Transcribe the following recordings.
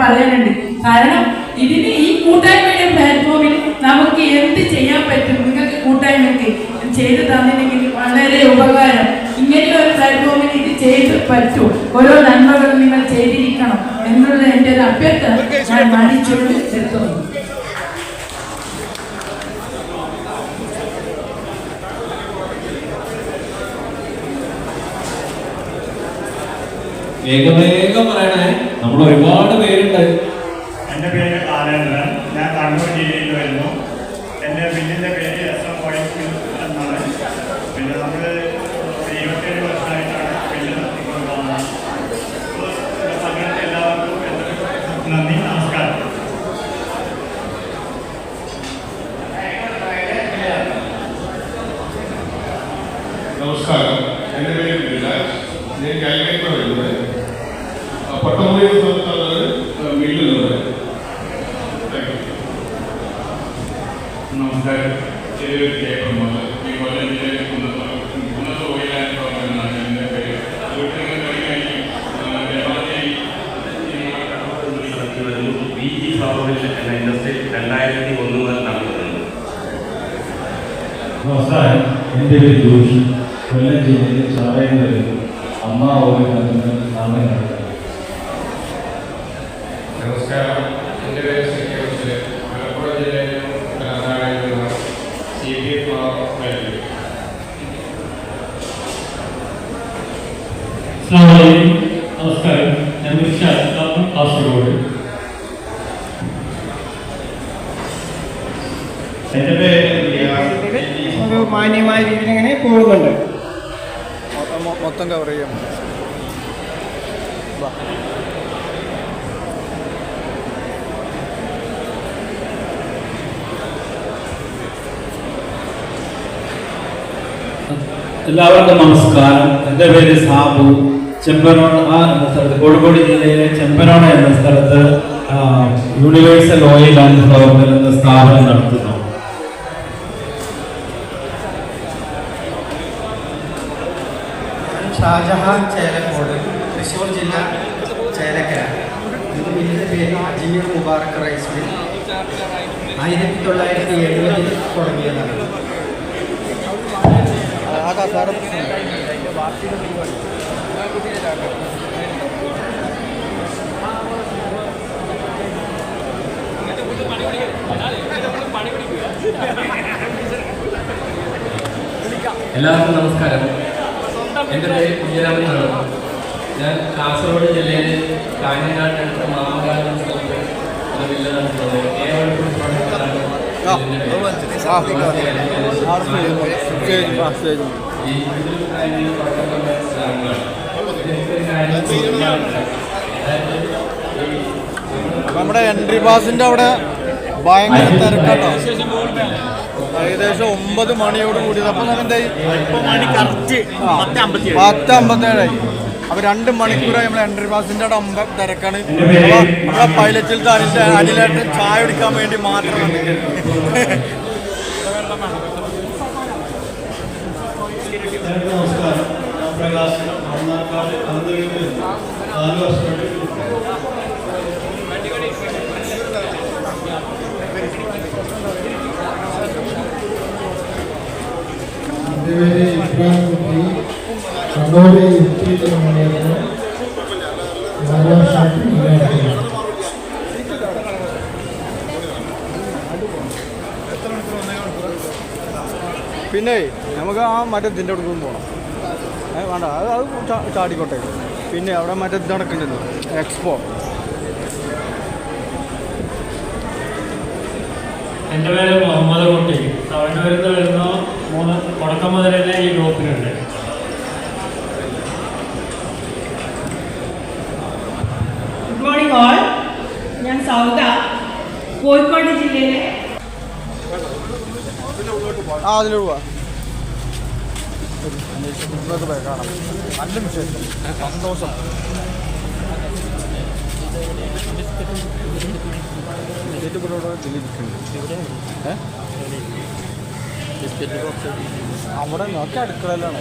പറയാനുണ്ട്. കാരണം ഇതിന് ഈ കൂട്ടായ്മയുടെ പ്ലാറ്റ്ഫോമിൽ നമുക്ക് എന്ത് ചെയ്യാൻ പറ്റും? നിങ്ങൾക്ക് കൂട്ടായ്മയ്ക്ക് ചെയ്തു തന്നില്ലെങ്കിൽ വളരെ ഉപകാരം. ഇങ്ങനെ ഒരു പ്ലാറ്റ്ഫോമിൽ ഇത് ചെയ്ത് പറ്റൂ. ഓരോ നന്മകളും നിങ്ങൾ ചെയ്തിരിക്കണം എന്നുള്ള എന്റെ ഒരു അഭ്യർത്ഥന ഞാൻ മാനിച്ചുകൊണ്ട് നിർത്തുന്നു. വേഗം വേഗം പറയണേ. നമ്മൾ ഒരുപാട് പേരുണ്ട്. എന്റെ പേര് ആനന്ദൻ ഞാൻ കണ്ണൂർ ജില്ലയിൽ വരുന്നു. എന്റെ ബില്ലിന്റെ പേര് എസ് എം എന്നാണ്. പിന്നെ നമ്മൾ ഇരുപത്തേഴ് വർഷമായിട്ടാണ് ബില്ല് നടത്തിക്കൊണ്ടുപോകുന്നത് അപ്പോൾ ഇവിടെ പങ്കെടുത്ത എല്ലാവർക്കും എന്റെ നന്ദി നമസ്കാരം നമസ്കാരം എന്റെ പേര് ബിലാസ് ഞാൻ കാലിക്കറ്റ് വരുന്നത് പട്ടമൂടി സ്ഥലത്താണ് വീട്ടിലുള്ളത് നമസ്കാരം എന്റെ പേര് ജയപ്രമോദ് ഈ കൊല്ലം ജില്ലയിൽ ഉന്നത ഉന്നത തൊഴിലാളി എന്നാണ് എന്റെ പേര് വീട്ടിൽ കഴിക്കാനും വി ജി ഫൗണ്ടേഷൻ എന്ന ഇൻഡസ്ട്രി രണ്ടായിരത്തി ഒന്ന് മുതൽ നടത്തുന്നുണ്ട് നമസ്കാരം എന്റെ പേര് ജോഷി കൊല്ലം ജില്ലയിലെ ചാറയിൽ വരുന്നു അമ്മ ഓരോ നടത്തുന്ന നാമം നടത്തുന്നത് നമസ്കാരം എന്റെ പേര് സെക്യൂരിറ്റി മലപ്പുറം ജില്ലയിലെ കർണാടകയിലുള്ള സി പി എഫ് ആയിരുന്നു അസ്ലാമലൈക്കും നമസ്കാരം. ഞാൻ മിർഷാദ് കാപ്പൻ കാസർഗോഡ്. എന്റെ പേര് റിയാസ്. ഒരു മാന്യമായ രീതിയിൽ ഇങ്ങനെ പോകുന്നുണ്ട്. മൊത്തം കവർ ചെയ്യാം. എല്ലാവർക്കും നമസ്കാരം. എന്റെ പേര് സാബു. ചെമ്പനോട് ആ എന്ന സ്ഥലത്ത് കോഴിക്കോട് ജില്ലയിലെ ചെമ്പനോണ എന്ന സ്ഥലത്ത് യൂണിവേഴ്സൽ ഓയിൽ ആൻഡ് ഫ്ലവർ എന്ന സ്ഥാപനം നടത്തുന്നു. ഷാജഹാൻ ചേലക്കോട് തൃശ്ശൂർ ജില്ല ചേലക്കര. വീടിന്റെ പേര് എം മുബാറക് റൈസ് മിൽ. ആയിരത്തി തൊള്ളായിരത്തി എഴുപതിൽ തുടങ്ങിയതാണ്. എല്ലാവർക്കും നമസ്കാരം. എന്റെ പേര് കുഞ്ഞിരാമൻ എന്നാണ്. ഞാൻ കാസർഗോഡ് ജില്ലയിലെ കാഞ്ഞങ്ങാടിനടുത്ത് മാമകാലം എന്ന സ്ഥലത്ത് ഒരു വില്ല നടത്തുന്നത് ഏവർക്കും പ്രൊഡക്റ്റാണ് ഈ ഇതിൽ നമ്മുടെ എൻട്രി പാസിന്റെ അവിടെ ഭയങ്കര തിരക്കാട്ടോ. ഏകദേശം ഒമ്പത് മണിയോട് കൂടി അപ്പൊ പത്ത് അമ്പത്തേഴായി. അപ്പൊ രണ്ട് മണിക്കൂറായി നമ്മൾ എൻട്രി പാസിന്റെ അവിടെ അമ്പ തിരക്കാണ്. നമ്മളെ നമ്മുടെ പൈലറ്റിൽ താഴെ അടിയിലായിട്ട് ചായ കുടിക്കാൻ വേണ്ടി മാത്രം. നമസ്കാരം. നാല് വർഷമായിട്ട് ഇബ്രാഹിം കുട്ടി വർഷമായിട്ട് പിന്നെ നമുക്ക് ആ മറ്റേ ഇതിന്റെ അടുത്തും പോകണം വേണ്ട. അത് അത് ചാടിക്കോട്ടെ. പിന്നെ അവിടെ മറ്റേ ഇത് നടക്കുന്നുണ്ടല്ലോ എക്സ്പോ എന്റെ പേര് മുഹമ്മദ് കുട്ടി. തമിഴ്നാട്ടിൽ വരുന്ന മൂന്ന് തുടക്കം മുതൽ തന്നെ ഈ ഗ്രൂപ്പിനുണ്ട് ഗുഡ് മോർണിംഗ് ഓൾ ഞാൻ സൗദ കോഴിക്കോട് ജില്ലയിലെ ആ അതിലോട്ട് ഇന്നത്തെ പോയി കാണാം. നല്ല വിശേഷം. സന്തോഷം? അവിടെ നോക്കി അടുക്കളയിലാണ്.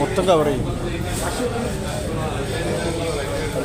മൊത്തം കവർ ചെയ്യും.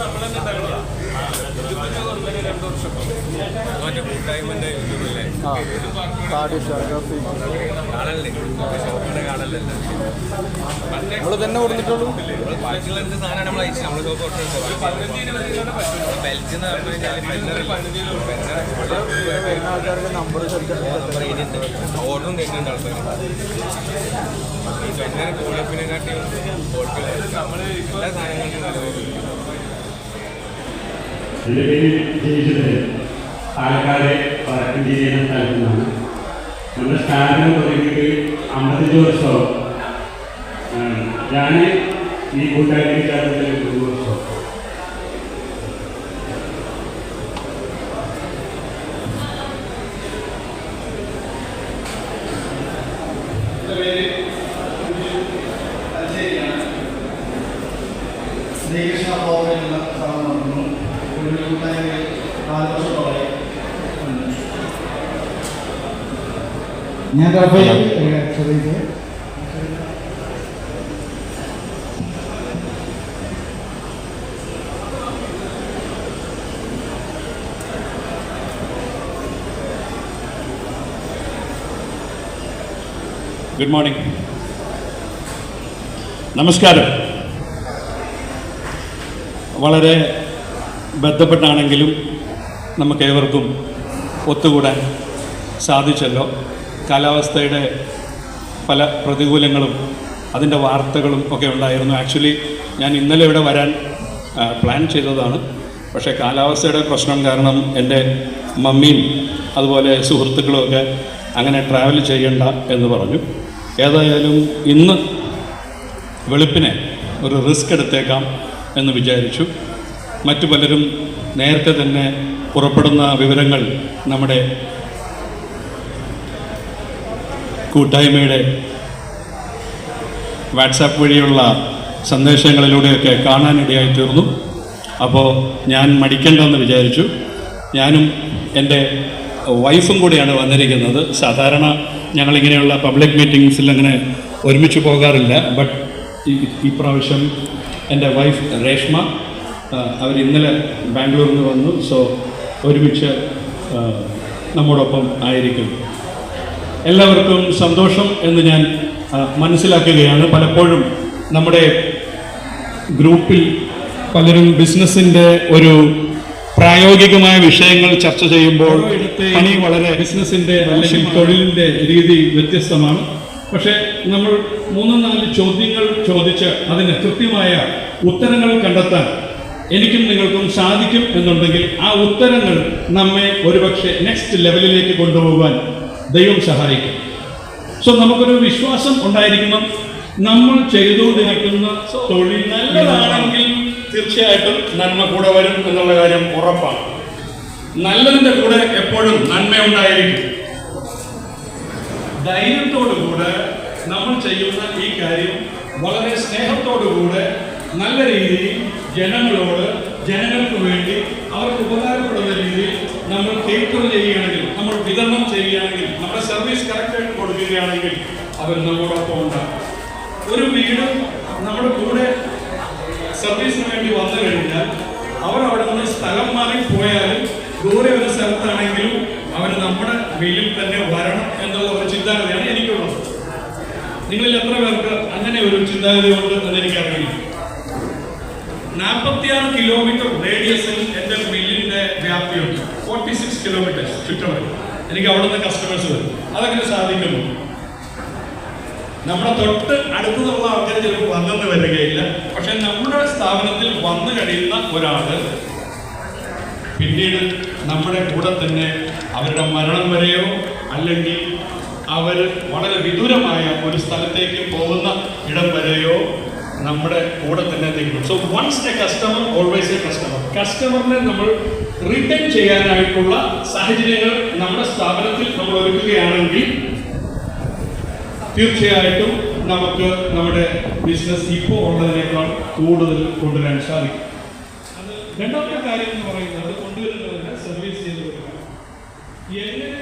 നമ്മളെന്നെ തകളാണ് രണ്ടു വർഷം. മറ്റേ കൂട്ടായ്മന്റെ ഇതുമില്ലേ ആ കാർഡ് നമ്മൾ തന്നെ കൊടുത്തിട്ടുള്ളൂ. ആൾക്കാർക്ക് നമ്പർ ഓർഡറും തരുന്നുണ്ട് ആൾക്കാർ ഈ പെണ്ണെ കോളിപ്പിനെക്കാട്ടിയും എല്ലാ നല്ല എന്റെ പേര് ജയിച്ചത് പാലക്കാട് വടക്കഞ്ചേരി എന്ന സ്ഥലത്തു നിന്നാണ് നമ്മുടെ സ്ഥാപനം തുടങ്ങിയിട്ട് അമ്പത്തഞ്ച് വർഷവും ഞാൻ ഈ കൂട്ടായ്മ ചേർന്നതിൽ ഒരു വർഷം ശ്രീകൃഷ്ണ ഭവൻ എന്ന സ്ഥലം നടന്നു ഒരു കൂട്ടായ്മയിൽ നാല് വർഷത്തോടെ ഞാൻ ഗുഡ് മോർണിംഗ് നമസ്കാരം. വളരെ ബന്ധപ്പെട്ടാണെങ്കിലും നമുക്കേവർക്കും ഒത്തുകൂടാൻ സാധിച്ചല്ലോ. കാലാവസ്ഥയുടെ പല പ്രതികൂലങ്ങളും അതിന്റെ വാർത്തകളും ഒക്കെ ഉണ്ടായിരുന്നു. ആക്ച്വലി ഞാൻ ഇന്നലെ ഇവിടെ വരാൻ പ്ലാൻ ചെയ്തതാണ്. പക്ഷേ കാലാവസ്ഥയുടെ പ്രശ്നം കാരണം എന്റെ മമ്മിയും അതുപോലെ സുഹൃത്തുക്കളുമൊക്കെ അങ്ങനെ ട്രാവൽ ചെയ്യണ്ട എന്ന് പറഞ്ഞു. ഏതായാലും ഇന്ന് വെളുപ്പിനെ ഒരു റിസ്ക് എടുത്തേക്കാം എന്ന് വിചാരിച്ചു. മറ്റു പലരും നേരത്തെ തന്നെ പുറപ്പെടുന്ന വിവരങ്ങൾ നമ്മുടെ കൂട്ടായ്മയുടെ വാട്സാപ്പ് വഴിയുള്ള സന്ദേശങ്ങളിലൂടെയൊക്കെ കാണാനിടയായി തീർന്നു. അപ്പോൾ ഞാൻ മടിക്കണ്ടെന്ന് വിചാരിച്ചു. ഞാനും എന്റെ വൈഫും കൂടെയാണ് വന്നിരിക്കുന്നത്. സാധാരണ ഞങ്ങളിങ്ങനെയുള്ള പബ്ലിക് മീറ്റിങ്സിൽ അങ്ങനെ ഒരുമിച്ച് പോകാറില്ല. ബട്ട് ഈ പ്രാവശ്യം എന്റെ വൈഫ് രേഷ്മ അവർ ഇന്നലെ ബാംഗ്ലൂരിൽ നിന്ന് വന്നു. സോ ഒരുമിച്ച് നമ്മോടൊപ്പം ആയിരിക്കും. എല്ലാവർക്കും സന്തോഷം എന്ന് ഞാൻ മനസ്സിലാക്കുകയാണ്. പലപ്പോഴും നമ്മുടെ ഗ്രൂപ്പിൽ പലരും ബിസിനസ്സിന്റെ ഒരു പ്രായോഗികമായ വിഷയങ്ങൾ ചർച്ച ചെയ്യുമ്പോൾ പണി വളരെ ബിസിനസ്സിന്റെ അല്ലെങ്കിൽ തൊഴിലിന്റെ രീതി വ്യത്യസ്തമാണ്. പക്ഷേ നമ്മൾ മൂന്ന് നാല് ചോദ്യങ്ങൾ ചോദിച്ച് അതിന് കൃത്യമായ ഉത്തരങ്ങൾ കണ്ടെത്താൻ എനിക്കും നിങ്ങൾക്കും സാധിക്കും എന്നുണ്ടെങ്കിൽ ആ ഉത്തരങ്ങൾ നമ്മെ ഒരുപക്ഷെ നെക്സ്റ്റ് ലെവലിലേക്ക് കൊണ്ടുപോകാൻ ദൈവം സഹായിക്കും. സോ നമുക്കൊരു വിശ്വാസം ഉണ്ടായിരിക്കണം. നമ്മൾ ചെയ്തുകൊണ്ടിരിക്കുന്ന തൊഴിൽ നല്ലതാണെങ്കിൽ തീർച്ചയായിട്ടും നന്മ കൂടെ വരും എന്നുള്ള കാര്യം ഉറപ്പാണ്. നല്ലതിന്റെ കൂടെ എപ്പോഴും നന്മ ഉണ്ടായിരിക്കും. ധൈര്യത്തോടുകൂടെ നമ്മൾ ചെയ്യുന്ന ഈ കാര്യം വളരെ സ്നേഹത്തോടുകൂടെ നല്ല രീതിയിൽ ജനങ്ങളോട് ജനങ്ങൾക്ക് വേണ്ടി അവർക്ക് ഉപകാരപ്പെടുന്ന രീതിയിൽ നമ്മൾ കേറ്റർ ചെയ്യുകയാണെങ്കിൽ നമ്മൾ വിതരണം ചെയ്യുകയാണെങ്കിൽ നമ്മുടെ സർവീസ് കറക്റ്റായിട്ട് കൊടുക്കുകയാണെങ്കിൽ അവർ നമ്മോടൊപ്പം ഉണ്ടാകും ഒരു വീട് നമ്മുടെ കൂടെ സർവീസിന് വേണ്ടി വന്നു കഴിഞ്ഞാൽ അവർ അവിടെ നിന്ന് സ്ഥലം മാറി പോയാലും ദൂരെ ഒരു സ്ഥലത്താണെങ്കിലും അവർ നമ്മുടെ വീട്ടിൽ തന്നെ വരണം എന്നുള്ള ഒരു ചിന്താഗതിയാണ് എനിക്കുള്ളത്. നിങ്ങളിൽ എത്ര പേർക്ക് അങ്ങനെ ഒരു ചിന്താഗതി ഉണ്ട് എന്ന് എനിക്കറിയില്ല. നാൽപ്പത്തിയാറ് കിലോമീറ്റർ റേഡിയസിൽ എന്റെ ബില്ലിന്റെ വ്യാപ്തിയുണ്ട് ഫോർട്ടി സിക്സ് കിലോമീറ്റേഴ്സ് ചുറ്റളവ് എനിക്ക് അവിടുന്ന് കസ്റ്റമേഴ്സ് വരും. അതെങ്ങനെ സാധിക്കുന്നു? നമ്മുടെ തൊട്ട് അടുത്തുള്ള ആൾക്കാർ ചിലപ്പോൾ വന്നെന്ന് വരികയില്ല. പക്ഷെ നമ്മുടെ സ്ഥാപനത്തിൽ വന്നു കഴിയുന്ന ഒരാൾ പിന്നീട് നമ്മുടെ കൂടെ തന്നെ അവരുടെ മരണം വരെയോ അല്ലെങ്കിൽ അവർ വളരെ വിദൂരമായ ഒരു സ്ഥലത്തേക്ക് പോകുന്ന ഇടം വരെയോ നമ്മുടെ കൂടെ തന്നെ നിൽക്കും so once a customer always a customer കസ്റ്റമറിനെ നമ്മൾ റിട്ടേൺ ചെയ്യാനായിട്ടുള്ള സാഹചര്യങ്ങൾ നമ്മുടെ സ്ഥാപനത്തിൽ നമ്മൾ ഒരുക്കുകയാണെങ്കിൽ തീർച്ചയായിട്ടും നമുക്ക് നമ്മുടെ ബിസിനസ് ഇപ്പോൾ ഉള്ളതിനേക്കാൾ കൂടുതൽ കൊണ്ടുവരാൻ സാധിക്കും. അത് രണ്ടാമത്തെ കാര്യം എന്ന് പറയുന്നത് കൊണ്ടുവരുന്നതിന് സർവീസ് ചെയ്ത് കൊടുക്കുക എങ്ങനെ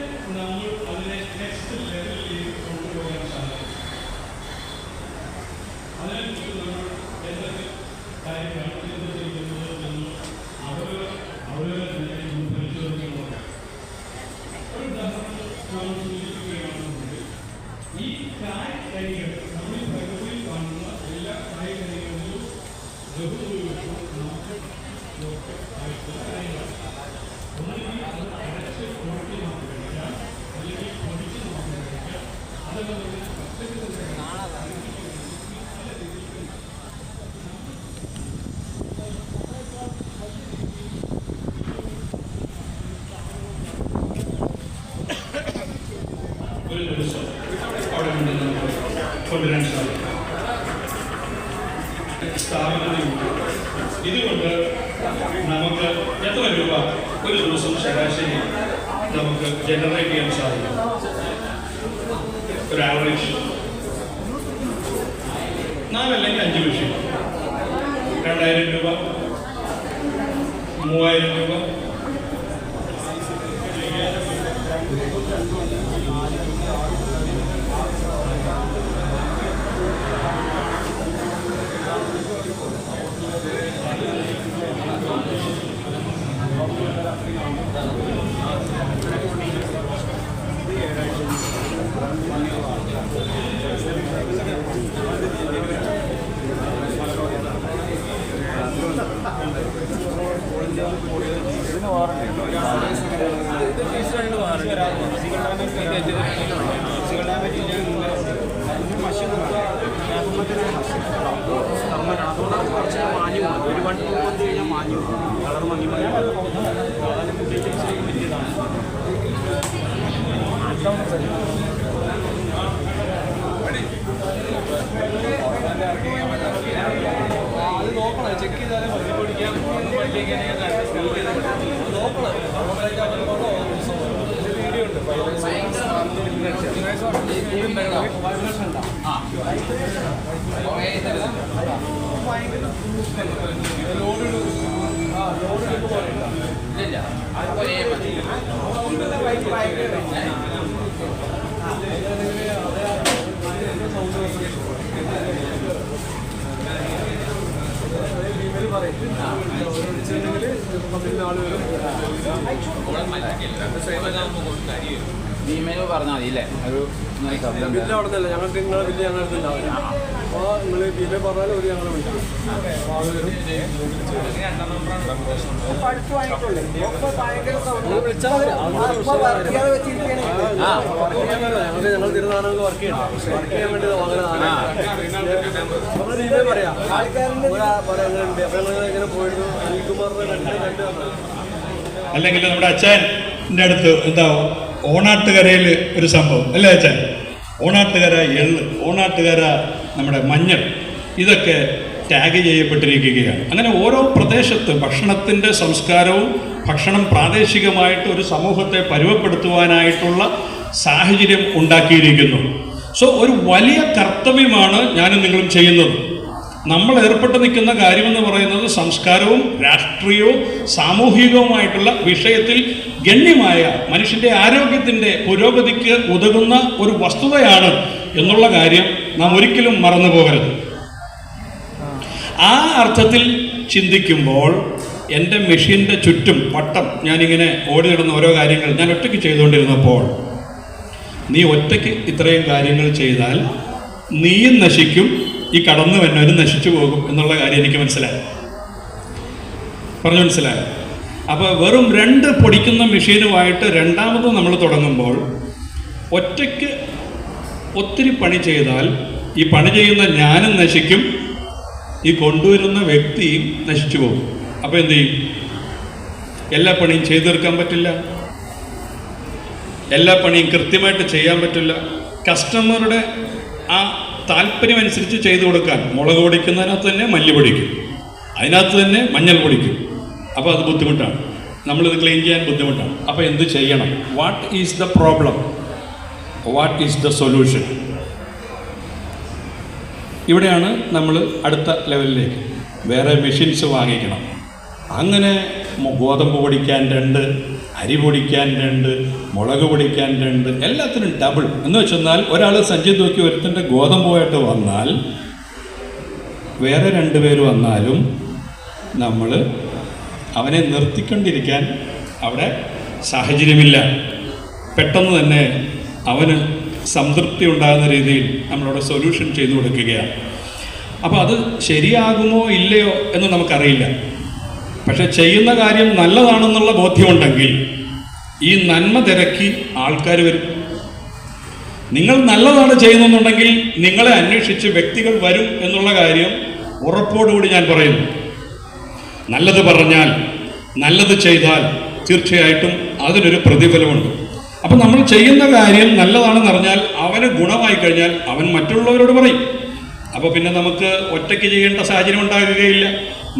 പറയും ആളുകളും രണ്ട് സൈഡിലാകുമ്പോൾ കുറച്ച് കാര്യമായിരുന്നു ഇമെയിൽ പറഞ്ഞാൽ മതി അല്ലേ? ഒരു ബില്ല് അവിടെ ഞങ്ങൾക്ക് നിങ്ങളെ ബില്ല് ഞങ്ങളുടെ അപ്പോൾ നിങ്ങൾ ബില്ല് പറഞ്ഞാൽ ഒരു ഞങ്ങൾ വിളിക്കും. ഞങ്ങൾക്ക് ഞങ്ങൾ വർക്ക് ചെയ്യണം. വർക്ക് ചെയ്യാൻ വേണ്ടി അങ്ങനെ നമ്മൾ പറയാം. ഒരാ പറയാനുണ്ട് അപ്പോൾ ഞങ്ങൾ ഇങ്ങനെ പോയിരുന്നു. അനിൽകുമാറിനെ കണ്ട് കണ്ട് വന്നത്. അല്ലെങ്കിൽ നമ്മുടെ അച്ഛന്റെ അടുത്ത് എന്താ ഓണാട്ടുകരയിൽ ഒരു സംഭവം. അല്ലേ അച്ഛൻ ഓണാട്ടുകര എള്ള് ഓണാട്ടുകര നമ്മുടെ മഞ്ഞൾ ഇതൊക്കെ ടാഗ് ചെയ്യപ്പെട്ടിരിക്കുകയാണ്. അങ്ങനെ ഓരോ പ്രദേശത്ത് ഭക്ഷണത്തിന്റെ സംസ്കാരവും ഭക്ഷണം പ്രാദേശികമായിട്ട് ഒരു സമൂഹത്തെ പരുവപ്പെടുത്തുവാനായിട്ടുള്ള സാഹചര്യം ഉണ്ടാക്കിയിരിക്കുന്നു. സോ ഒരു വലിയ കർത്തവ്യമാണ് ഞാനും നിങ്ങളും ചെയ്യുന്നത്. നമ്മൾ ഏർപ്പെട്ട് നിൽക്കുന്ന കാര്യമെന്ന് പറയുന്നത് സംസ്കാരവും രാഷ്ട്രീയവും സാമൂഹികവുമായിട്ടുള്ള വിഷയത്തിൽ ഗണ്യമായ മനുഷ്യന്റെ ആരോഗ്യത്തിന്റെ പുരോഗതിക്ക് ഉതകുന്ന ഒരു വസ്തുതയാണ് എന്നുള്ള കാര്യം നാം ഒരിക്കലും മറന്നു പോകരുത്. ആ അർത്ഥത്തിൽ ചിന്തിക്കുമ്പോൾ എന്റെ മെഷീന്റെ ചുറ്റും വട്ടം ഞാനിങ്ങനെ ഓടി നടന്ന ഓരോ കാര്യങ്ങൾ ഞാൻ ഒറ്റയ്ക്ക് ചെയ്തുകൊണ്ടിരുന്നപ്പോൾ നീ ഒറ്റയ്ക്ക് ഇത്രയും കാര്യങ്ങൾ ചെയ്താൽ നീയും നശിക്കും ഈ കടന്നു വന്നവരും നശിച്ചു പോകും എന്നുള്ള കാര്യം എനിക്ക് മനസ്സിലായി. പറഞ്ഞു മനസ്സിലായി? അപ്പോൾ വെറും രണ്ട് പൊടിക്കുന്ന മെഷീനുമായിട്ട് രണ്ടാമത് നമ്മൾ തുടങ്ങുമ്പോൾ ഒറ്റയ്ക്ക് ഒത്തിരി പണി ചെയ്താൽ ഈ പണി ചെയ്യുന്ന ഞാനും നശിക്കും ഈ കൊണ്ടുവരുന്ന വ്യക്തിയും നശിച്ചു പോകും. അപ്പോൾ എന്ത് ചെയ്യും? എല്ലാ പണിയും ചെയ്തു തീർക്കാൻ പറ്റില്ല. എല്ലാ പണിയും കൃത്യമായിട്ട് ചെയ്യാൻ പറ്റില്ല. കസ്റ്റമറുടെ ആ താല്പര്യം അനുസരിച്ച് ചെയ്തു കൊടുക്കാൻ. മുളക് പൊടിക്കുന്നതിനകത്ത് തന്നെ മല്ലി പൊടിക്കും. അതിനകത്ത് തന്നെ മഞ്ഞൾ പൊടിക്കും. അപ്പോൾ അത് ബുദ്ധിമുട്ടാണ്. നമ്മളിത് ക്ലീൻ ചെയ്യാൻ ബുദ്ധിമുട്ടാണ്. അപ്പോൾ എന്ത് ചെയ്യണം? What is the problem what is the solution ഇവിടെയാണ് നമ്മൾ അടുത്ത ലെവലിലേക്ക്. വേറെ മെഷീൻസ് വാങ്ങിക്കണം. അങ്ങനെ ഗോതമ്പ് പൊടിക്കാൻ രണ്ട് അരി പൊടിക്കാൻ രണ്ട് മുളക് പൊടിക്കാൻ രണ്ട് എല്ലാത്തിനും ഡബിൾ എന്ന് വെച്ചെന്നാൽ ഒരാൾ സഞ്ചി തൂക്കി ഒരുത്തന്റെ ഗോതമ്പുമായിട്ട് വന്നാൽ വേറെ രണ്ട് പേര് വന്നാലും നമ്മൾ അവനെ നിർത്തിക്കൊണ്ടിരിക്കാൻ അവിടെ സാഹചര്യമില്ല. പെട്ടെന്ന് തന്നെ അവന് സംതൃപ്തി ഉണ്ടാകുന്ന രീതിയിൽ നമ്മളവിടെ സൊല്യൂഷൻ ചെയ്തു കൊടുക്കുകയാണ്. അപ്പോൾ അത് ശരിയാകുമോ ഇല്ലയോ എന്ന് നമുക്കറിയില്ല. പക്ഷെ ചെയ്യുന്ന കാര്യം നല്ലതാണെന്നുള്ള ബോധ്യമുണ്ടെങ്കിൽ ഈ നന്മ തിരക്കി ആൾക്കാർ വരും. നിങ്ങൾ നല്ലതാണ് ചെയ്യുന്നുണ്ടെങ്കിൽ നിങ്ങളെ അന്വേഷിച്ച് വ്യക്തികൾ വരും എന്നുള്ള കാര്യം ഉറപ്പോടുകൂടി ഞാൻ പറയുന്നു. നല്ലത് പറഞ്ഞാൽ നല്ലത് ചെയ്താൽ തീർച്ചയായിട്ടും അതിനൊരു പ്രതിഫലമുണ്ട്. അപ്പം നമ്മൾ ചെയ്യുന്ന കാര്യം നല്ലതാണെന്ന് അറിഞ്ഞാൽ അവന് ഗുണമായി കഴിഞ്ഞാൽ അവൻ മറ്റുള്ളവരോട് പറയും. അപ്പോൾ പിന്നെ നമുക്ക് ഒറ്റയ്ക്ക് ചെയ്യേണ്ട സാഹചര്യം ഉണ്ടാകുകയില്ല.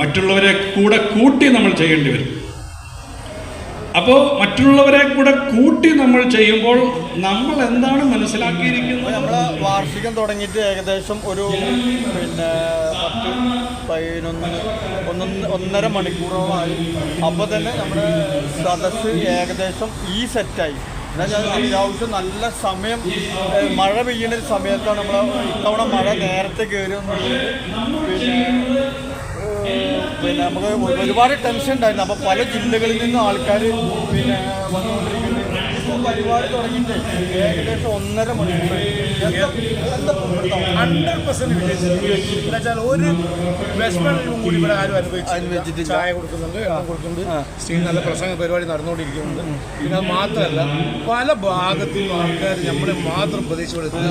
മറ്റുള്ളവരെ കൂടെ കൂട്ടി നമ്മൾ ചെയ്യേണ്ടി വരും. അപ്പോൾ മറ്റുള്ളവരെ കൂടെ കൂട്ടി നമ്മൾ ചെയ്യുമ്പോൾ നമ്മൾ എന്താണ് മനസ്സിലാക്കിയിരിക്കുന്നത്? നമ്മൾ വാർഷികം തുടങ്ങിയിട്ട് ഏകദേശം ഒരു പിന്നെ പത്ത് പതിനൊന്ന് ഒന്നര മണിക്കൂറോളമായി. അപ്പോൾ തന്നെ നമ്മുടെ സദസ്സ് ഏകദേശം ഈ സെറ്റായി. അത്യാവശ്യം നല്ല സമയം മഴ പെയ്യുന്ന ഒരു സമയത്താണ് നമ്മൾ ഇത്തവണ മഴ നേരത്തെ കയറി പിന്നെ പിന്നെ നമുക്ക് ഒരുപാട് ടെൻഷൻ ഉണ്ടായിരുന്നു. അപ്പോൾ പല ജില്ലകളിൽ നിന്നും ആൾക്കാർ പിന്നെ വന്നുകൊണ്ടിരിക്കുന്നത് പരിപാടി തുടങ്ങിയിട്ട് ഏകദേശം ഒന്നര മണിക്കൂർ ഹൺഡ്രഡ് പെർസെന്റ് വിജയിച്ചു. എന്നുവെച്ചാൽ ഒരു വിഷമവും കൂടി ഇവിടെ ആരും അനുഭവിച്ചു ചായ കൊടുക്കുന്നുണ്ട് വെള്ളം കൊടുക്കുന്നുണ്ട്. സ്ത്രീ നല്ല പ്രസംഗ പരിപാടി നടന്നുകൊണ്ടിരിക്കുന്നുണ്ട്. പിന്നെ അത് മാത്രമല്ല പല ഭാഗത്തു നിന്നും ആൾക്കാർ നമ്മുടെ മാത്രം പ്രതീക്ഷപ്പെടുത്തുന്ന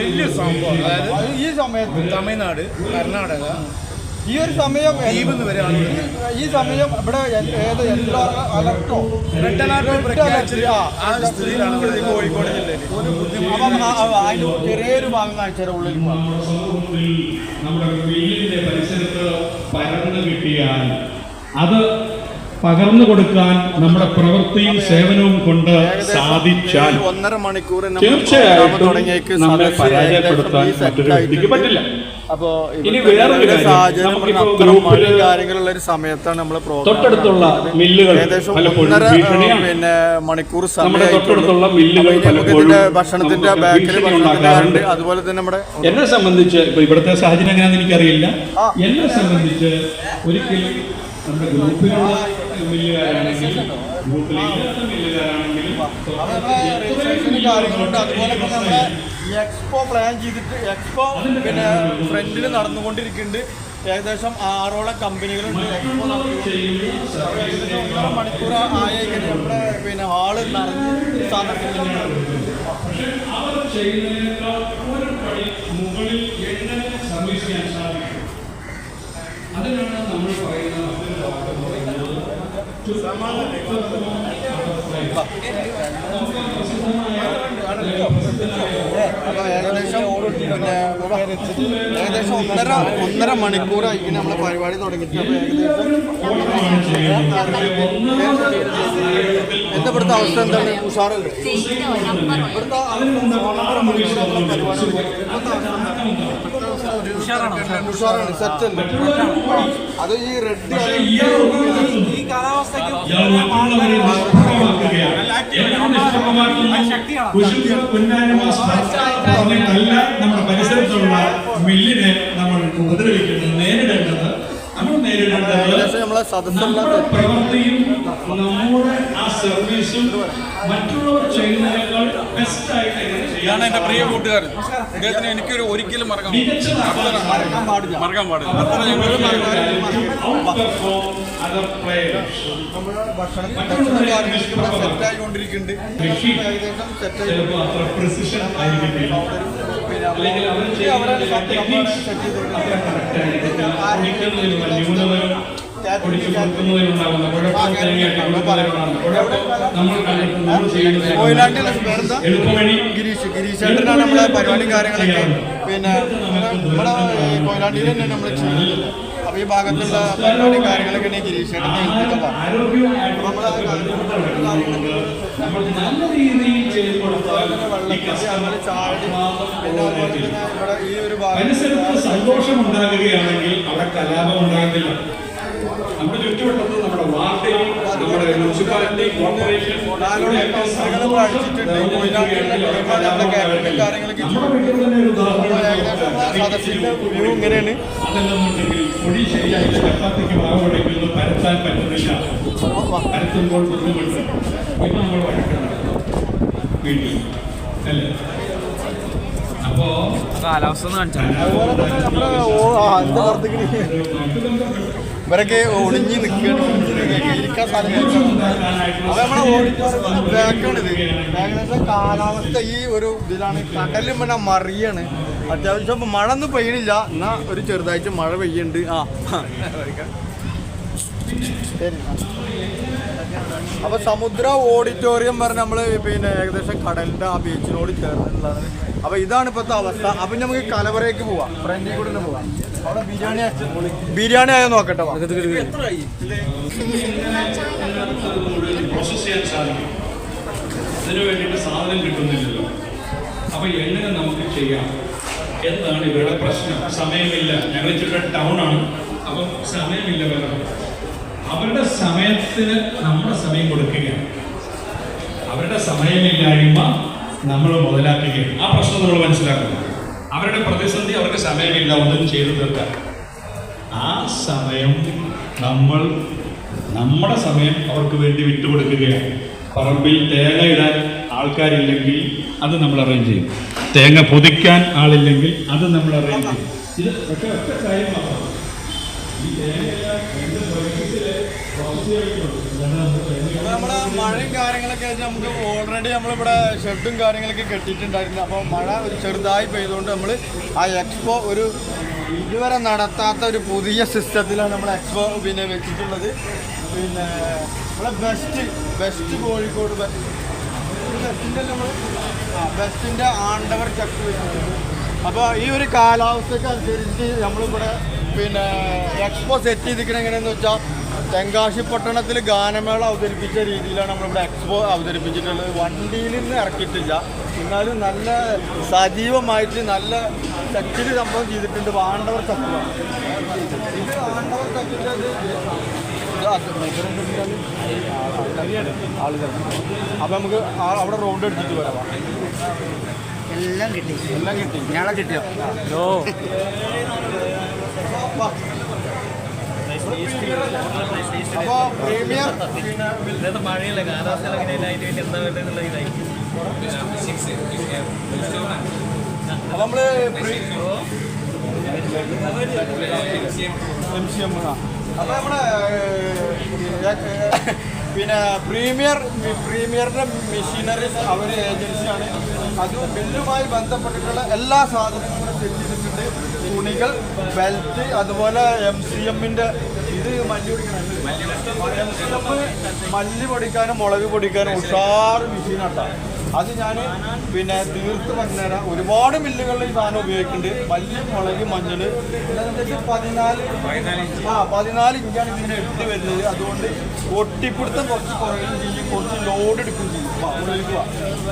വലിയ സംഭവം. അതായത് ഈ സമയത്ത് തമിഴ്നാട് കർണാടക ഈ ഒരു സമയം ഈ സമയം ഇവിടെ ഏത് എല്ലാ അലർട്ടോ റെഡ് കോഴിക്കോട് ജില്ലയിൽ അപ്പം ചെറിയൊരു ഭാഗം കാണിച്ചാൽ ഉള്ളിൽ. നമ്മുടെ വീടിന്റെ പരിസരത്ത് പരന്നു കിട്ടിയാൽ അത് പകർന്നു കൊടുക്കാൻ നമ്മുടെ പ്രവൃത്തിയും സേവനവും കൊണ്ട് സാധിച്ചാൽ തീർച്ചയായിട്ടും നമ്മെ പരാജയപ്പെടുത്താൻ മറ്റൊരു വ്യക്തിക്ക് പറ്റില്ല. അപ്പോ കാര്യങ്ങളുള്ള ഒരു സമയത്താണ് നമ്മൾ തൊട്ടടുത്തുള്ള മില്ലുകൾ പലപ്പോഴും പിന്നെ മണിക്കൂർ നമ്മുടെ തൊട്ടടുത്തുള്ള മില്ലുകൾ പലപ്പോഴും ഭക്ഷണത്തിന്റെ ബാക്കിൽ അതുപോലെ തന്നെ നമ്മുടെ എന്നെ സംബന്ധിച്ച് ഇപ്പൊ ഇവിടുത്തെ സാഹചര്യം എങ്ങനെയാണെന്ന് എനിക്കറിയില്ല. എന്നെ സംബന്ധിച്ച് ഒരിക്കലും നമ്മുടെ ഗ്രൂപ്പിലുള്ള കാര്യങ്ങളുണ്ട് അതുപോലെ തന്നെ എക്സ്പോ പ്ലാൻ ചെയ്തിട്ട് എക്സ്പോ പിന്നെ ഫ്രണ്ടിൽ നടന്നുകൊണ്ടിരിക്കുന്നുണ്ട്. ഏകദേശം ആറോളം കമ്പനികളുണ്ട്. എക്സ്പോ ഏകദേശം ഒന്നര മണിക്കൂർ ആയ ഇങ്ങനെ നമ്മുടെ പിന്നെ ഹാൾ നിറഞ്ഞ് സദസ്സിൽ അവർ നമ്മൾ ഒരു പടി മുകളിൽ എങ്ങനെ സംരക്ഷിക്കാൻ സാധിക്കും അതിനാണ് നമ്മൾ പറയുന്ന മറ്റൊരു വാക്ക് പറയുന്നത് അപ്പോൾ ഏകദേശം പിന്നെ ഏകദേശം ഒന്നര ഒന്നര മണിക്കൂറായി പിന്നെ നമ്മളെ പരിപാടി തുടങ്ങിയിട്ട് അപ്പോൾ ഏകദേശം എന്താ ഇവിടുത്തെ അവസ്ഥ എന്താണ് ഉഷാറല്ലേ ഇവിടുത്തെ അവസ്ഥ പരിപാടി അത് ഈ റെഡ് ഈ കാലാവസ്ഥയ്ക്ക് പറഞ്ഞിട്ടല്ല നമ്മുടെ പരിസരത്തുള്ള മില്ലിനെ നമ്മൾ ഉപദ്രവിക്കുന്നത് നേരിടേണ്ടത്. നമ്മൾ നേരിടേണ്ടത് നമ്മളെ സദസ്സുള്ള നമ്മുടെ പ്രവൃത്തിയും നമ്മുടെ ആ സർവീസും മറ്റുള്ളവർ ചെയ്യുന്നതിനേക്കാൾ ബെസ്റ്റ് ആയിട്ട് ഇതാണ് എന്റെ പ്രിയ കൂട്ടുകാരൻ. അദ്ദേഹത്തിന് എനിക്കൊരു ഒരിക്കലും മറക്കാൻ മറക്കാൻ പാടില്ല. മറക്കാൻ പാടില്ല. അത്ര ഭക്ഷണം സെറ്റായിക്കൊണ്ടിരിക്കുന്നുണ്ട് ഏകദേശം സെറ്റായി അത്ര അല്ലെങ്കിൽ അവർ ചെയ്യുന്ന ടെക്നിക്സ് പൊടിക്കുന്നതിലുള്ള ന്യൂനതകൾ കൊടുക്കുന്നതിലുണ്ടാകുന്ന കുഴപ്പം നമ്മൾ നമ്മൾ? എളുപ്പവഴി ഗിരീഷ്. ഗിരീഷ് ചേട്ടനാണ് നമ്മളെ പരിപാടി കാര്യങ്ങളൊക്കെ പിന്നെ നമ്മുടെ ഈ കൊയിലാണ്ടിയിൽ തന്നെ നമ്മൾ ചെയ്യുന്നത് അപ്പൊ ഈ ഭാഗത്തുള്ള പരിപാടി കാര്യങ്ങളൊക്കെ ഗിരീഷ് ചേട്ടനെ നമ്മൾ രീതിയിൽ ചെയ്ത് കൊടുത്താൽ സന്തോഷം ഉണ്ടാകുകയാണെങ്കിൽ അവിടെ കലാപം ഉണ്ടാകുന്നില്ല നമ്മുടെ ചുറ്റുവട്ടത്ത് നമ്മുടെ വാർഡിൽ നമ്മുടെ മുനിസിപ്പാലിറ്റി കോർപ്പറേഷൻ ഇങ്ങനെയാണ്. അതല്ലെന്നുണ്ടെങ്കിൽ പൊടി ശരിയായിട്ട് ചപ്പാത്തിക്ക് മാവ് ഉടയ്ക്കുന്നു പരത്താൻ പറ്റുന്നില്ല. പരത്തുമ്പോൾ ബുദ്ധിമുട്ട്. ഇപ്പൊ നമ്മൾ വഴക്കാണ് വീട്ടിൽ. അല്ലേ? അപ്പോ കാലാവസ്ഥ അതുപോലെ ഇവരൊക്കെ ഒളിഞ്ഞ് നിൽക്കുകയാണ് ബാക്കാണിത്. ഏകദേശം കാലാവസ്ഥ ഈ ഒരു ഇതിലാണ്. കടലും പിന്നെ മറിയാണ്. അത്യാവശ്യം മഴ ഒന്നും പെയ്യണില്ല. എന്നാ ഒരു ചെറുതായിട്ട് മഴ പെയ്യുന്നുണ്ട് ആ. അപ്പൊ സമുദ്ര ഓഡിറ്റോറിയം പറഞ്ഞ നമ്മൾ പിന്നെ ഏകദേശം കടലിന്റെ ആ ബീച്ചിനോട് ചേർന്നിട്ടുള്ളതാണ് അപ്പൊ ഇതാണ് ഇപ്പോഴത്തെ അവസ്ഥ. അപ്പൊ നമുക്ക് കലവറയ്ക്ക് പോവാം. ഫ്രണ്ടിൽ കൂടെ പോവാം. ബിരിയാണി ബിരിയാണി ആയോ നോക്കട്ടെ വാ. പ്രോസസ് ചെയ്യാൻ സാധിക്കും അതിനു വേണ്ടിയിട്ട് സാധനം കിട്ടുന്നില്ലല്ലോ. അപ്പൊ എങ്ങനെ നമുക്ക് ചെയ്യാം? എന്താണ് ഇവരുടെ പ്രശ്നം? സമയമില്ല. ഞങ്ങൾ ഇച്ചിരി ടൗൺ ആണ്. അപ്പം സമയമില്ല വരണം അവരുടെ സമയത്തിന് നമ്മുടെ സമയം കൊടുക്കുക അവരുടെ സമയമില്ലായ്മ നമ്മൾ മുതലാക്കുകയാണ്. ആ പ്രശ്നം നമ്മൾ മനസ്സിലാക്കണം. അവരുടെ പ്രതിസന്ധി അവർക്ക് സമയമില്ല ഒന്നും ചെയ്തു തീർക്കാൻ. ആ സമയം നമ്മൾ നമ്മുടെ സമയം അവർക്ക് വേണ്ടി വിട്ടുകൊടുക്കുകയാണ്. പറമ്പിൽ തേങ്ങ ഇടാൻ ആൾക്കാരില്ലെങ്കിൽ അത് നമ്മൾ അറേഞ്ച് ചെയ്യും. തേങ്ങ പൊതിക്കാൻ ആളില്ലെങ്കിൽ അത് നമ്മൾ അറേഞ്ച് ചെയ്യും. ഇത് ഒക്കെ ഒറ്റ കാര്യം മാത്രം. ഈ തേങ്ങയെല്ലാം നമ്മൾ മഴയും കാര്യങ്ങളൊക്കെ നമുക്ക് ഓൾറെഡി നമ്മളിവിടെ ഷെഡും കാര്യങ്ങളൊക്കെ കെട്ടിയിട്ടുണ്ടായിരുന്നു. അപ്പോൾ മഴ ഒരു ചെറുതായി പെയ്തുകൊണ്ട് നമ്മൾ ആ എക്സ്പോ ഒരു ഇതുവരെ നടത്താത്ത ഒരു പുതിയ സിസ്റ്റത്തിലാണ് നമ്മൾ എക്സ്പോ പിന്നെ വെച്ചിട്ടുള്ളത്. പിന്നെ നമ്മളെ ബെസ്റ്റ് ബെസ്റ്റ് കോഴിക്കോട് ബെസ്റ്റിന്റെ നമ്മൾ ആ ബെസ്റ്റിന്റെ ആണ്ടവർ ചക്ക് വെച്ചിട്ടുണ്ട്. അപ്പോൾ ഈ ഒരു കാലാവസ്ഥയ്ക്ക് അനുസരിച്ച് നമ്മളിവിടെ പിന്നെ എക്സ്പോ സെറ്റ് ചെയ്തിരിക്കണെങ്ങനെയെന്ന് വെച്ചാൽ തെങ്കാശി പട്ടണത്തിൽ ഗാനമേള അവതരിപ്പിച്ച രീതിയിലാണ് നമ്മളിവിടെ എക്സ്പോ അവതരിപ്പിച്ചിട്ടുള്ളത്. വണ്ടിയിൽ നിന്ന് ഇറക്കിയിട്ടില്ല. എന്നാലും നല്ല സജീവമായിട്ട് നല്ല സെറ്റിൽ സംഭവം ചെയ്തിട്ടുണ്ട്. വാണ്ടവർ തത്വം ഇത് വാണ്ടവർ ആളുകൾ അപ്പം നമുക്ക് അവിടെ റൗണ്ട് എടുത്തിട്ട് വരാം. എല്ലാം കിട്ടി. എല്ലാം കിട്ടി. ഞാളെ കിട്ടിയോ? അപ്പൊ പ്രീമിയർ പിന്നെ മഴയല്ല കാലാവസ്ഥ എങ്ങനെയല്ല അതിന് വേണ്ടി എന്താ വേണ്ടതെന്നുള്ള ഇതായിരിക്കും അപ്പൊ നമ്മൾ എം സി എം. അപ്പൊ നമ്മളെ ഏ, ഏ, പിന്നെ പ്രീമിയർ പ്രീമിയറിന്റെ മെഷീനറി അവർ ഏജൻസിയാണ്. അത് ബില്ലുമായി ബന്ധപ്പെട്ടിട്ടുള്ള എല്ലാ സാധനങ്ങളും സെറ്റ് ചെയ്തിട്ടുണ്ട്. തുണികൾ ബെൽറ്റ് അതുപോലെ എം സി എമ്മിന്റെ ഇത് മല്ലി മല്ലി പൊടിക്കാനും മുളക് പൊടിക്കാനും ഉഷാറ് മെഷീനാട്ടാണ് അത് ഞാൻ പിന്നെ തീർത്ത് പറഞ്ഞുതരാം ഒരുപാട് മില്ലുകളിൽ ഞാൻ സാധനം ഉപയോഗിക്കുന്നുണ്ട്. മല്ലി മുളക് മഞ്ഞൾ. പതിനാല് ആ പതിനാല് ഇഞ്ചാണ് ഇതിന് എടുത്ത് വരുന്നത്. അതുകൊണ്ട് ഒട്ടിപ്പിടുത്തം കുറച്ച് കുറയും ചെയ്യും. കുറച്ച് ലോഡ് എടുക്കും ചെയ്യും.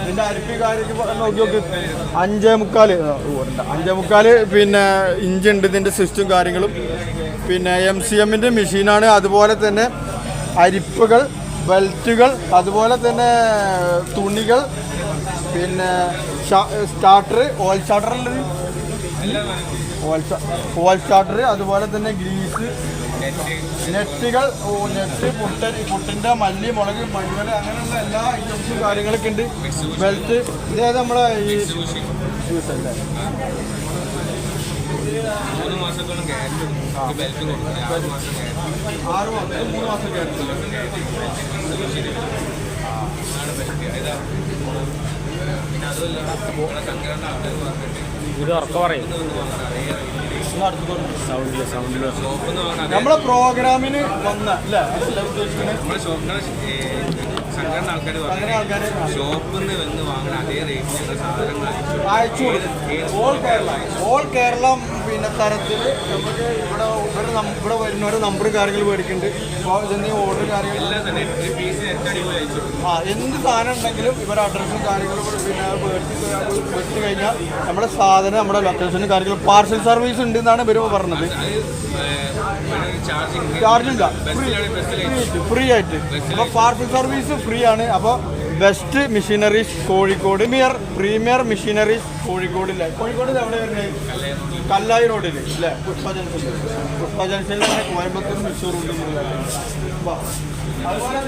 ഇതിന്റെ അരിപ്പി കാര്യമൊക്കെ നോക്കി നോക്ക്. അഞ്ചേ മുക്കാൽ. അഞ്ചേ മുക്കാൽ പിന്നെ ഇഞ്ച് ഉണ്ട് ഇതിന്റെ സിസ്റ്റം കാര്യങ്ങളും. പിന്നെ എം സി എമ്മിന്റെ മെഷീനാണ് അതുപോലെ തന്നെ അരിപ്പുകൾ ബെൽറ്റുകൾ അതുപോലെ തന്നെ തുണികൾ പിന്നെ സ്റ്റാർട്ടർ ഓയിൽ സ്റ്റാർട്ടർ ഉള്ളത്. ഓയിൽ സ്റ്റാ- ഓയിൽ സ്റ്റാർട്ടർ അതുപോലെ തന്നെ ഗ്രീസ് നെറ്റുകൾ നെറ്റ് പുട്ടൻ പുട്ടിന്റെ മല്ലി മുളക് മഞ്ഞൾ അങ്ങനെയുള്ള എല്ലാ ഐറ്റംസും കാര്യങ്ങളൊക്കെ ഉണ്ട്. ബെൽറ്റ് ഇതായത് നമ്മളെ ഈ ജ്യൂസ് അല്ലേ ആറ് മാസം മൂന്ന് മാസം ഗ്യാരണ്ടി ഇതാ ഉറക്കം പറയും. സൗണ്ടിൽ സൗണ്ടിൽ നമ്മളെ പ്രോഗ്രാമിന് വന്ന അല്ലേ? സംഘടന ആൾക്കാർ പറഞ്ഞു ഷോപ്പിൽ നിന്ന് വന്ന് വാങ്ങുന്ന അതേ റേറ്റിലുള്ള സാധനങ്ങൾ അയച്ചു ഓൾ കേരള ഓൾ കേരള പിന്നെ തരത്തിൽ നമുക്ക് ഇവിടെ ഇവിടെ വരുന്ന ഒരു നമ്പർ കാര്യങ്ങൾ മേടിക്കുന്നുണ്ട് ഓർഡർ കാര്യങ്ങൾ ഒരു ആ എന്ത് സാധനം ഉണ്ടെങ്കിലും ഇവരുടെ അഡ്രസ്സും കാര്യങ്ങളും പിന്നെ മേടിച്ച് കഴിഞ്ഞാൽ നമ്മുടെ സാധനം നമ്മുടെ ലൊക്കേഷനും കാര്യങ്ങളും പാർസൽ സർവീസ് ഉണ്ട് എന്നാണ് ഇവർ പറഞ്ഞത്. ചാർജിങ് ചാർജ് ഇല്ല ബസ്സിലാണ് ഫ്രീ. ആയിട്ട് അപ്പോൾ പാർസൽ സർവീസ് ഫ്രീ ആണ് അപ്പോൾ ബെസ്റ്റ് മെഷീനറീസ് കോഴിക്കോട്. മിയർ പ്രീമിയർ മെഷീനറീസ് കോഴിക്കോടില്ല? കോഴിക്കോട് എവിടെ വരുന്നത് കല്ലായി റോഡിൽ അല്ലേ പുഷ്പ ജംഗ്ഷനിൽ പുഷ്പ ജംഗ്ഷനിൽ കോയമ്പത്തൂർ ഉണ്ട് അതുപോലെ